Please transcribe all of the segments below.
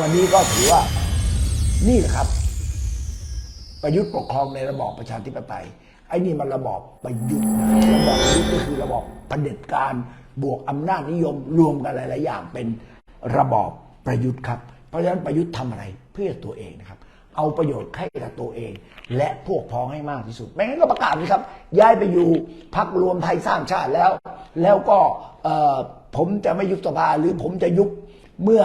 วันนี้ก็ถือว่านี่แหละครับ ประยุทธ์ปกครองในระบอบประชาธิปไตยไอ้นี่มันระบอบประยุทธ์นะครับระบอบประยุทธ์ก็คือระบอบเผด็จการบวกอำนาจนิยมรวมกันหลาย ๆ อย่างเป็นระบอบประยุทธ์ครับ เพราะฉะนั้นประยุทธ์ทำอะไรเพื่อตัวเองนะครับ เอาประโยชน์ให้กับตัวเอง และพวกพ้องให้มากที่สุด ไม่งั้นก็ประกาศเลยครับ ย้ายไปอยู่พักรวมไทยสร้างชาติแล้ว แล้วก็ผมจะไม่ยุบสภาหรือผมจะยุบเมื่อ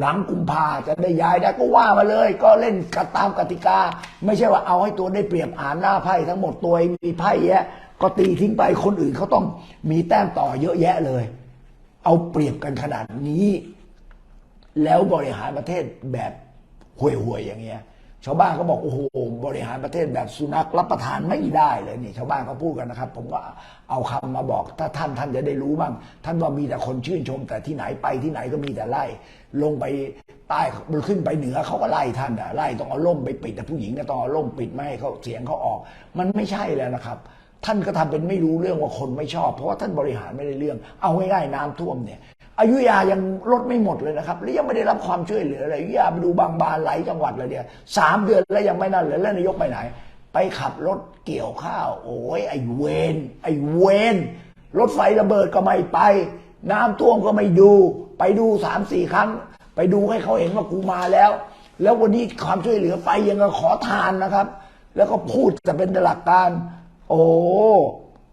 หลังกุมภาจะได้ย้ายได้ก็ว่ามาเลย ก็เล่นกันตามกติกา ไม่ใช่ว่าเอาให้ตัวได้เปรียบอ่านหน้าไพ่ทั้งหมดตัวเองมีไพ่แยะ ก็ตีทิ้งไปคนอื่นเขาต้องมีแต้มต่อเยอะแยะเลย เอาเปรียบกันขนาดนี้ แล้วบริหารประเทศแบบห่วยๆอย่างเงี้ย ชาวบ้านก็บอกโอ้โหบริหารประเทศแบบสุนัขรับประทานไม่ได้เลยนี่ชาวบ้านเขาพูดกันนะครับ ผมก็เอาคำมาบอก ถ้าท่านท่านจะได้รู้บ้างท่านว่ามีแต่คนชื่นชม แต่ที่ไหนไปที่ไหนก็มีแต่ไล่ ลงไปใต้ขึ้นไปเหนือเขาก็ไล่ท่านอะไล่ต้องเอาล่มไปปิดแต่ผู้หญิงก็ต้องเอาล่มปิดไม่ให้เขาเสียงเขาออก มันไม่ใช่แล้วนะครับท่านก็ทำเป็นไม่รู้เรื่องว่าคนไม่ชอบ เพราะว่าท่านบริหารไม่ได้เรื่อง เอาง่ายๆน้ำท่วมเนี่ย อายุยายังลดไม่หมดเลยนะครับและยังไม่ได้รับความช่วยเหลือเลยอยุยาไปดูบางบานหลายจังหวัดเลยเนี่ยสามเดือนแล้วยังไม่นั่นเลยแล้วนายกไปไหน ไปขับรถเกี่ยวข้าว โอ้ยไอ้เวนไอ้เวนรถไฟระเบิดก็ไม่ไป น้ำท่วมก็ไม่ดู ไปดูสามสี่ครั้ง ไปดูให้เขาเห็นว่ากูมาแล้ว แล้ววันนี้ความช่วยเหลือไปยังกับขอทานนะครับ แล้วก็พูดจะเป็นหลักการ โอ้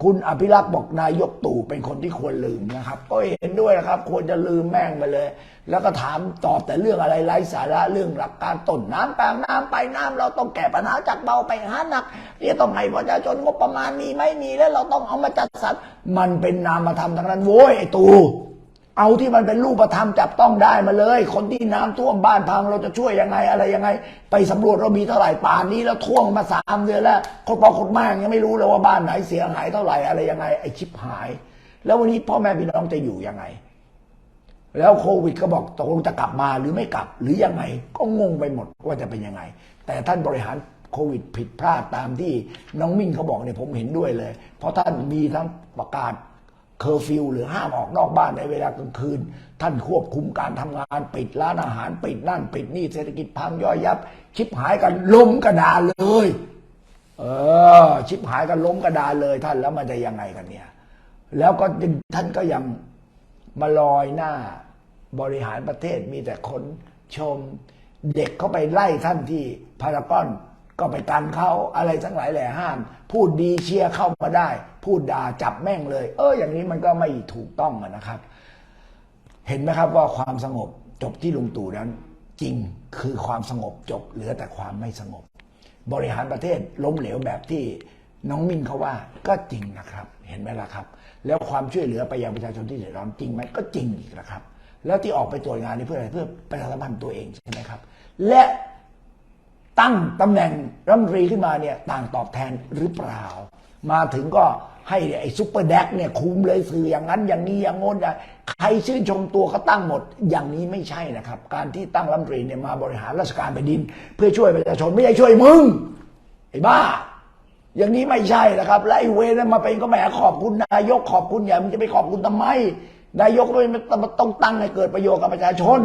คุณอภิรักษ์บอกนายกตู่เป็นคนที่ควรลืมนะครับ ก็เห็นด้วยนะครับ ควรจะลืมแม่งไปเลย แล้วก็ถามตอบแต่เรื่องอะไรไร้สาระเรื่องหลักการต้นน้ำกลางน้ำไปน้ำเราต้องแก้ปัญหาจากเบาไปหาหนักเนี่ยต้องให้ประชาชนงบประมาณมีไม่มีแล้วเราต้องเอามาจัดสรรมันเป็นนามธรรมทั้งนั้นโว้ยไอ้ตู่ เอาที่มันเป็นรูปธรรมจับต้องได้มาเลย คนที่น้ำท่วมบ้านพังเราจะช่วยยังไงอะไรยังไง ไปสำรวจเรามีเท่าไหร่ป่านนี้แล้วท่วมมาสามเดือนแล้วคนพอคนมากยังไม่รู้เลยว่าบ้านไหนเสียหายเท่าไหร่อะไรยังไงไอชิบหาย แล้ววันนี้พ่อแม่พี่น้องจะอยู่ยังไง แล้วโควิดก็บอกตกลงจะกลับมาหรือไม่กลับ หรือยังไงก็งงไปหมดว่าจะเป็นยังไง แต่ท่านบริหารโควิดผิดพลาดตามที่น้องมิ่งเขาบอกเนี่ยผมเห็นด้วยเลย เพราะท่านมีทั้งประกาศ เคอร์ฟิวหรือห้ามออกนอกบ้านในเวลากลางคืน ท่านควบคุมการทำงานปิดร้านอาหารปิดนั่นปิดนี่เศรษฐกิจพังย่อยยับ ชิบหายกันล้มกระดาเลย เออ ชิบหายกันล้มกระดาเลยท่านแล้วมันจะยังไงกันเนี่ย แล้วก็ท่านก็ยังมาลอยหน้าบริหารประเทศมีแต่คนชม เด็กเขาไปไล่ท่านที่พารากอน ก็ไปกันเขาอะไรทั้งหลายแหล่ห้าม พูดดีเชียร์เข้ามาได้ พูดด่าจับแม่งเลย เอออย่างนี้มันก็ไม่ถูกต้องนะครับ เห็นไหมครับว่าความสงบจบที่ลุงตู่นั้น จริงคือความสงบจบเหลือแต่ความไม่สงบ บริหารประเทศล้มเหลวแบบที่น้องมิ่งเขาว่าก็จริงนะครับ เห็นไหมล่ะครับ แล้วความช่วยเหลือไปยังประชาชนที่เดือดร้อนจริงไหมก็จริงอีกนะครับ แล้วที่ออกไปตรวจงานนี่เพื่ออะไรเพื่อประชาสัมพันธ์ตัวเองใช่ไหมครับ และ ตั้งตำแหน่งรัฐมนตรีขึ้นมาเนี่ยต่างตอบแทนหรือเปล่า มาถึงก็ให้ไอ้ซุปเปอร์แดกเนี่ยคุมเลยสื่ออย่างนั้นอย่างนี้อย่างโน้นอย่างใครชื่นชมตัวเขาตั้งหมดอย่างนี้ไม่ใช่นะครับ การที่ตั้งรัฐมนตรีเนี่ยมาบริหารราชการแผ่นดิน เพื่อช่วยประชาชนไม่ใช่ช่วยมึงไอ้บ้า อย่างนี้ไม่ใช่นะครับ และไอ้เวนั้นมาเป็นก็แหมขอบคุณนายกขอบคุณอย่ามึงจะไปขอบคุณทำไม นายกไม่ต้องตั้งให้เกิดประโยชน์กับประชาชน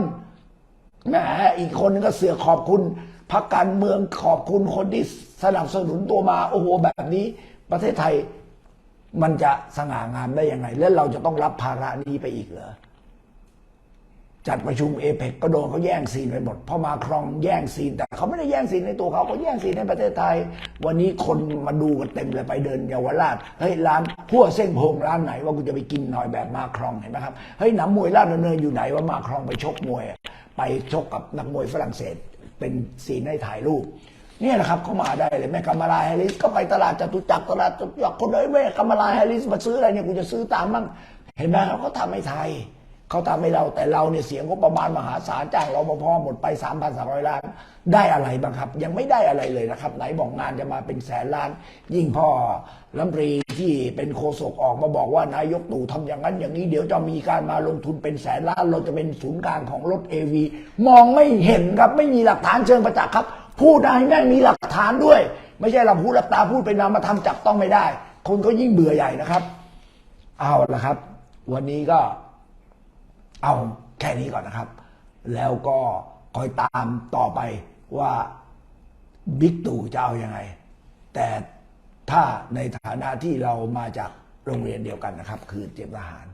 แหมอีกคนนึงก็เสือขอบคุณ พรรคการเมืองขอบคุณคนที่สนับสนุนตัวมา โอ้โหแบบนี้ ประเทศไทยมันจะสง่างามได้ยังไง และเราจะต้องรับภาระนี้ไปอีกเหรอจัดประชุมเอเปกก็โดนเขาแย่งซีนไปหมดพอมาครองแย่งซีน แต่เขาไม่ได้แย่งซีนในตัวเขาเขาแย่งซีนในประเทศไทย วันนี้คนมาดูกันเต็มเลยไปเดินเยาวราชเฮ้ยร้านพั่วเส้นพงร้านไหนว่ากูจะไปกินหน่อยแบบมาครองเห็นไหมครับเฮ้ยหนำมวยราชดำเนินอยู่ไหนว่ามาครองไปชกมวย ไปชกกับนักมวยฝรั่งเศส เป็นซีนให้ถ่ายรูปเนี่ยนะครับเขามาได้เลยแม่กำมลาแฮริสก็ไปตลาดจตุจักรตลาดจตุจักรคนเลยแม่กำมลาแฮริสมาซื้ออะไรเนี่ยกูจะซื้อตามมั่งเห็นไหมเขาก็ทำให้ไทย เขาทำให้เราแต่เราเนี่ยเสียงก็ประมาณมหาศาลจ้างรปภหมดไป 3,300 ล้าน ได้อะไรบ้างครับ ยังไม่ได้อะไรเลยนะครับ ไหนบอกงานจะมาเป็นแสนล้าน ยิ่งพ่อรัมนตรีที่เป็นโฆษกออกมาบอกว่านายกตู่ทำอย่างนั้น อย่างนี้เดี๋ยวจะมีการมาลงทุนเป็นแสนล้าน เราจะเป็นศูนย์กลางของรถเอวีมองไม่เห็นครับไม่มีหลักฐานเชิงประจักษ์ครับ พูดได้แม่งมีหลักฐานด้วย ไม่ใช่เราพูดรับตาพูดเป็นนามธรรมจับต้องไม่ได้ คนก็ยิ่งเบื่อใหญ่นะครับ เอาละครับ วันนี้ก็ เอาแค่นี้ก่อนนะครับ แล้วก็คอยตามต่อไปว่าบิ๊กตู่จะเอาอยัางไง แต่ถ้าในฐานะที่เรามาจากโรงเรียนเดียวกันนะครับ คือเตรียมทหาร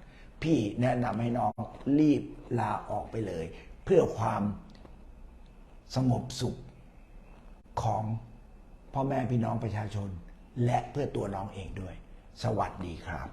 พี่แนะนำให้น้องรีบลาออกไปเลย เพื่อความสงบสุขของพ่อแม่พี่น้องประชาชน และเพื่อตัวน้องเองด้วย สวัสดีครับ